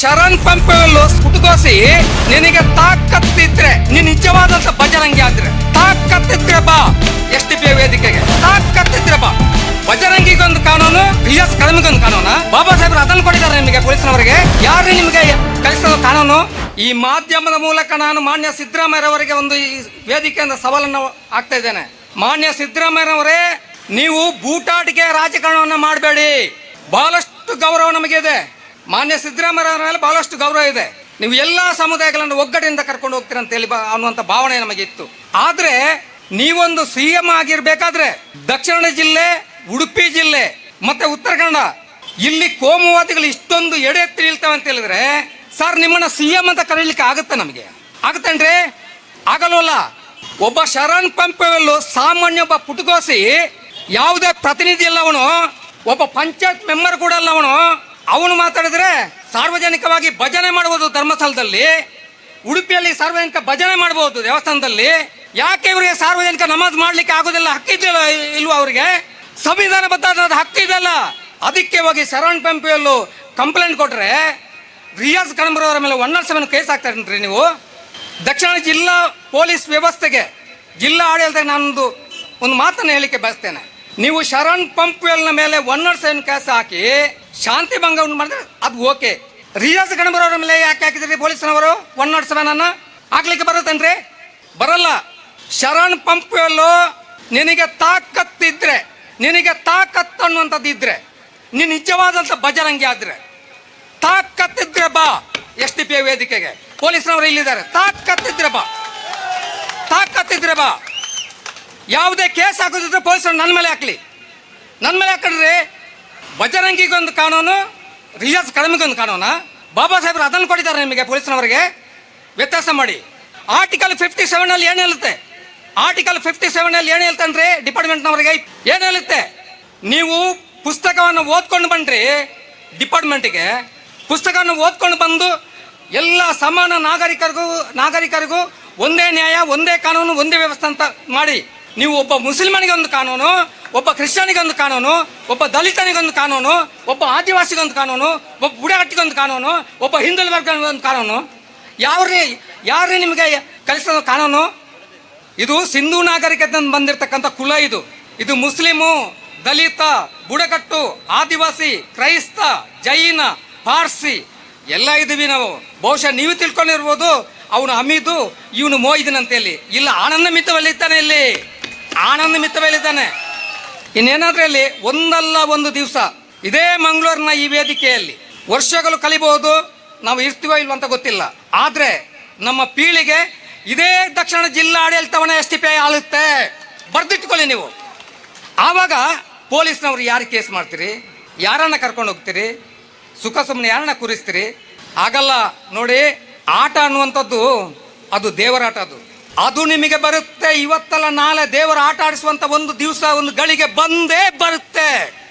ಶರಣ್ ಪಂಪೆಯಲ್ಲೂ ಪುಟಗೋಸಿ ನಿನಗೆ ತಾಕತ್ತಿದ್ರೆ, ನೀನ್ ನಿಜವಾದಂತ ಬಜರಂಗಿ ಆದ್ರೆ, ತಾಕತ್ತಿದ್ರೆ ಬಾ. ಎಸ್ ಟಿ ಪಿ ವೇದಿಕೆಗೆ. ತಾಕತ್ತಿದ್ರೆ ಬಾ. ಬಜರಂಗಿಗೊಂದು ಕಾನೂನು ಬಿ ಎಸ್ ಕಡಿಮೆಗೊಂದು ಕಾನೂನು. ಬಾಬಾ ಸಾಹೇಬ್ರು ಅದನ್ನು ಕೊಟ್ಟಿದ್ದಾರೆ ನಿಮಗೆ ಪೊಲೀಸ್ನವರಿಗೆ. ಯಾರು ನಿಮಗೆ ಕಳಿಸಿದ ಕಾನೂನು? ಈ ಮಾಧ್ಯಮದ ಮೂಲಕ ನಾನು ಮಾನ್ಯ ಸಿದ್ದರಾಮಯ್ಯವರಿಗೆ ಒಂದು ಈ ವೇದಿಕೆಯಿಂದ ಸವಾಲನ್ನು ಆಗ್ತಾ ಇದ್ದೇನೆ. ಮಾನ್ಯ ಸಿದ್ದರಾಮಯ್ಯವರೇ ನೀವು ಬೂಟಾಟಿಕೆ ರಾಜಕಾರಣವನ್ನು ಮಾಡಬೇಡಿ. ಬಹಳಷ್ಟು ಗೌರವ ನಮಗೆ ಇದೆ ಮಾನ್ಯ ಸಿದ್ದರಾಮಯ್ಯ ಮೇಲೆ ಬಹಳಷ್ಟು ಗೌರವ ಇದೆ. ನೀವು ಎಲ್ಲ ಸಮುದಾಯಗಳನ್ನು ಒಗ್ಗಡೆಯಿಂದ ಕರ್ಕೊಂಡು ಹೋಗ್ತೀರ ಅಂತ ಹೇಳಿ ಅನ್ನುವಂಥ ಭಾವನೆ ನಮಗೆ ಇತ್ತು. ಆದ್ರೆ ನೀವೊಂದು ಸಿ ಎಂ ಆಗಿರ್ಬೇಕಾದ್ರೆ ದಕ್ಷಿಣ ಜಿಲ್ಲೆ, ಉಡುಪಿ ಜಿಲ್ಲೆ, ಮತ್ತೆ ಉತ್ತರ ಕನ್ನಡ, ಇಲ್ಲಿ ಕೋಮುವಾದಿಗಳು ಇಷ್ಟೊಂದು ಎಡೆತ್ತಿ ನಿಲ್ತವೆ ಅಂತ ಹೇಳಿದ್ರೆ ಸರ್ ನಿಮ್ಮನ್ನ ಸಿ ಎಂ ಅಂತ ಕರೀಲಿಕ್ಕೆ ಆಗುತ್ತೆ ನಮಗೆ? ಆಗುತ್ತೇನ್ರಿ ಆಗಲ್ವಲ್ಲ? ಒಬ್ಬ ಶರಣ್ ಪಂಪೆಯಲ್ಲೂ ಸಾಮಾನ್ಯ ಒಬ್ಬ ಪುಟಗೋಸಿ ಯಾವುದೇ ಪ್ರತಿನಿಧಿ ಇಲ್ಲ ಅವನು ಒಬ್ಬ ಪಂಚಾಯತ್ ಮೆಂಬರ್ ಕೂಡ ಅಲ್ಲ ಅವನು ಅವನು ಮಾತಾಡಿದ್ರೆ ಸಾರ್ವಜನಿಕವಾಗಿ ಭಜನೆ ಮಾಡಬಹುದು ಧರ್ಮಸ್ಥಳದಲ್ಲಿ, ಉಡುಪಿಯಲ್ಲಿ ಸಾರ್ವಜನಿಕ ಭಜನೆ ಮಾಡಬಹುದು ದೇವಸ್ಥಾನದಲ್ಲಿ, ಯಾಕೆ ಇವರಿಗೆ ಸಾರ್ವಜನಿಕ ನಮಾಜ್ ಮಾಡ್ಲಿಕ್ಕೆ ಆಗೋದಿಲ್ಲ ಹಕ್ಕಿದೆಯಲ್ಲ ಇಲ್ವಾ ಅವರಿಗೆ? ಸಂವಿಧಾನಬದ್ಧ ಹಕ್ಕಿದೆಯಲ್ಲ ಅದಕ್ಕೆ ಹೋಗಿ ಶರಣ್ ಪಂಪಿಯಲ್ಲೂ ಕಂಪ್ಲೇಂಟ್ ಕೊಟ್ರೆ ರಿಯಾಜ್ ಕಣಂಬರವರ ಮೇಲೆ ಒನ್ ನಾಟ್ ಸೆವೆನ್ ಕೇಸ್ ಹಾಕ್ತಾರೇನ್ರಿ ನೀವು? ದಕ್ಷಿಣ ಜಿಲ್ಲಾ ಪೊಲೀಸ್ ವ್ಯವಸ್ಥೆಗೆ, ಜಿಲ್ಲಾ ಆಡಳಿತಕ್ಕೆ ನಾನೊಂದು, ಒಂದು ಮಾತನ್ನು ಹೇಳಿಕೆ ಬಯಸ್ತೇನೆ. ನೀವು ಶರಣ್ ಪಂಪ್ವೆಲ್ನ ಮೇಲೆ ಒನ್ ಸೆವೆನ್ ಕೇಸ್ ಹಾಕಿ ಶಾಂತಿ ಭಂಗ ಉಂಟು ಮಾಡಿದ್ರೆ ಅದು ಓಕೆ. ರಿಯಾಜ್ ಗಣಬರವ್ರ ಮೇಲೆ ಯಾಕೆ ಹಾಕಿದ್ರಿ ಪೊಲೀಸ್ನವರು? ಒನ್ ನಾಟ್ ಸೆವೆನ್ ಅನ್ನ? ಹಾಕ್ಲಿಕ್ಕೆ ಬರುತ್ತೇನ್ರಿ? ಬರಲ್ಲ. ಶರಣ್ ಪಂಪ್ವೆಲ್ಲು ನಿನಗೆ ತಾಕತ್ತಿದ್ರೆ, ನಿನಗೆ ತಾಕತ್ತು ಅನ್ನುವಂಥದ್ದು ಇದ್ರೆ, ನೀನು ನಿಜವಾದಂಥ ಬಜರಂಗಿ ಆದ್ರೆ, ತಾಕತ್ತಿದ್ರೆ ಬಾ ಎಸ್ ಡಿ ಪಿ ವೇದಿಕೆಗೆ. ಪೊಲೀಸ್ನವರು ಇಲ್ಲಿದ್ದಾರೆ. ತಾಕತ್ತಿದ್ರೆ ಬಾ. ತಾಕತ್ತಿದ್ರೆ ಬಾ. ಯಾವುದೇ ಕೇಸ್ ಹಾಕೋದಿದ್ರೆ ಪೊಲೀಸರು ನನ್ನ ಮೇಲೆ ಹಾಕಲಿ. ನನ್ನ ಮೇಲೆ ಹಾಕಿದ್ರೆ ಬಜರಂಗಿಗೊಂದು ಕಾನೂನು, ರಿಯಾಜ್ ಕಡಿಮೆಗೊಂದು ಕಾನೂನು? ಬಾಬಾ ಸಾಹೇಬ್ರು ಅದನ್ನು ಕೊಟ್ಟಿದ್ದಾರೆ ನಿಮಗೆ ಪೊಲೀಸ್ನವರಿಗೆ? ವ್ಯತ್ಯಾಸ ಮಾಡಿ. ಆರ್ಟಿಕಲ್ ಫಿಫ್ಟಿ ಸೆವೆನ್ ಅಲ್ಲಿ ಏನು ಹೇಳುತ್ತೆ? ಆರ್ಟಿಕಲ್ ಫಿಫ್ಟಿ ಸೆವೆನ್ ಅಲ್ಲಿ ಏನು ಅಂದರೆ ಡಿಪಾರ್ಟ್ಮೆಂಟ್ನವರಿಗೆ ಏನು ಹೇಳುತ್ತೆ? ನೀವು ಪುಸ್ತಕವನ್ನು ಓದ್ಕೊಂಡು ಬನ್ನಿರಿ ಡಿಪಾರ್ಟ್ಮೆಂಟಿಗೆ, ಪುಸ್ತಕವನ್ನು ಓದ್ಕೊಂಡು ಬಂದು ಎಲ್ಲ ಸಮಾನ ನಾಗರಿಕರಿಗೂ ನಾಗರಿಕರಿಗೂ ಒಂದೇ ನ್ಯಾಯ, ಒಂದೇ ಕಾನೂನು, ಒಂದೇ ವ್ಯವಸ್ಥೆ ಅಂತ ಮಾಡಿ. ನೀವು ಒಬ್ಬ ಮುಸಲ್ಮಾನಿಗೆ ಒಂದು ಕಾನೂನು, ಒಬ್ಬ ಕ್ರಿಶ್ಚಿಯನಿಗೆ ಒಂದು ಕಾನೂನು, ಒಬ್ಬ ದಲಿತನಿಗೊಂದು ಕಾನೂನು, ಒಬ್ಬ ಆದಿವಾಸಿಗೊಂದು ಕಾನೂನು, ಒಬ್ಬ ಬುಡಕಟ್ಟಿಗೊಂದು ಕಾನೂನು, ಒಬ್ಬ ಹಿಂದುಳಿದ ಒಂದು ಕಾನೂನು. ಯಾವ್ರಿ ಯಾರೇ ನಿಮಗೆ ಕಲಿಸೋ ಕಾನೂನು? ಇದು ಸಿಂಧೂ ನಾಗರಿಕತೆ ಬಂದಿರತಕ್ಕಂಥ ಕುಲ ಇದು. ಇದು ಮುಸ್ಲಿಮು, ದಲಿತ, ಬುಡಕಟ್ಟು, ಆದಿವಾಸಿ, ಕ್ರೈಸ್ತ, ಜೈನ, ಪಾರ್ಸಿ, ಎಲ್ಲ ಇದ್ದೀವಿ ನಾವು. ಬಹುಶಃ ನೀವು ತಿಳ್ಕೊಂಡಿರ್ಬೋದು, ಅವನು ಅಮಿದು, ಇವನು ಮೋಯಿದನ್ ಇಲ್ಲಿ. ಇಲ್ಲ ಆನಂದ ಮಿತವಲ್ಲಿದ್ದಾನೆ ಇಲ್ಲಿ. ಆನಂದ ಮಿತವಲ್ಲಿದ್ದಾನೆ ಇನ್ನೇನಾದ್ರೆ ಇಲ್ಲಿ ಒಂದಲ್ಲ ಒಂದು ದಿವಸ ಇದೇ ಮಂಗಳೂರಿನ ಈ ವೇದಿಕೆಯಲ್ಲಿ ವರ್ಷಗಳು ಕಲಿಬಹುದು, ನಾವು ಇರ್ತೀವೋ ಇಲ್ವೋ ಅಂತ ಗೊತ್ತಿಲ್ಲ. ಆದ್ರೆ ನಮ್ಮ ಪೀಳಿಗೆ ಇದೇ ದಕ್ಷಿಣ ಜಿಲ್ಲಾ ಆಡಳಿತವನ್ನ ಎಸ್ ಟಿ ಪಿ ಐ ಆಳುತ್ತೆ. ಬರ್ದಿಟ್ಕೊಳ್ಳಿ ನೀವು. ಆವಾಗ ಪೊಲೀಸ್ನವ್ರು ಯಾರು ಕೇಸ್ ಮಾಡ್ತೀರಿ? ಯಾರನ್ನ ಕರ್ಕೊಂಡು ಹೋಗ್ತೀರಿ? ಸುಖ ಸುಮ್ಮನೆ ಯಾರನ್ನ ಕೂರಿಸ್ತೀರಿ? ಆಗಲ್ಲ ನೋಡಿ, ಆಟ ಅನ್ನುವಂಥದ್ದು ಅದು ದೇವರಾಟ ಅದು. ಅದು ನಿಮಗೆ ಬರುತ್ತೆ. ಇವತ್ತಲ್ಲ ನಾಳೆ ದೇವರ ಆಟ ಆಡಿಸುವಂತ ಒಂದು ದಿವಸ ಒಂದು ಗಳಿಗೆ ಬಂದೇ ಬರುತ್ತೆ.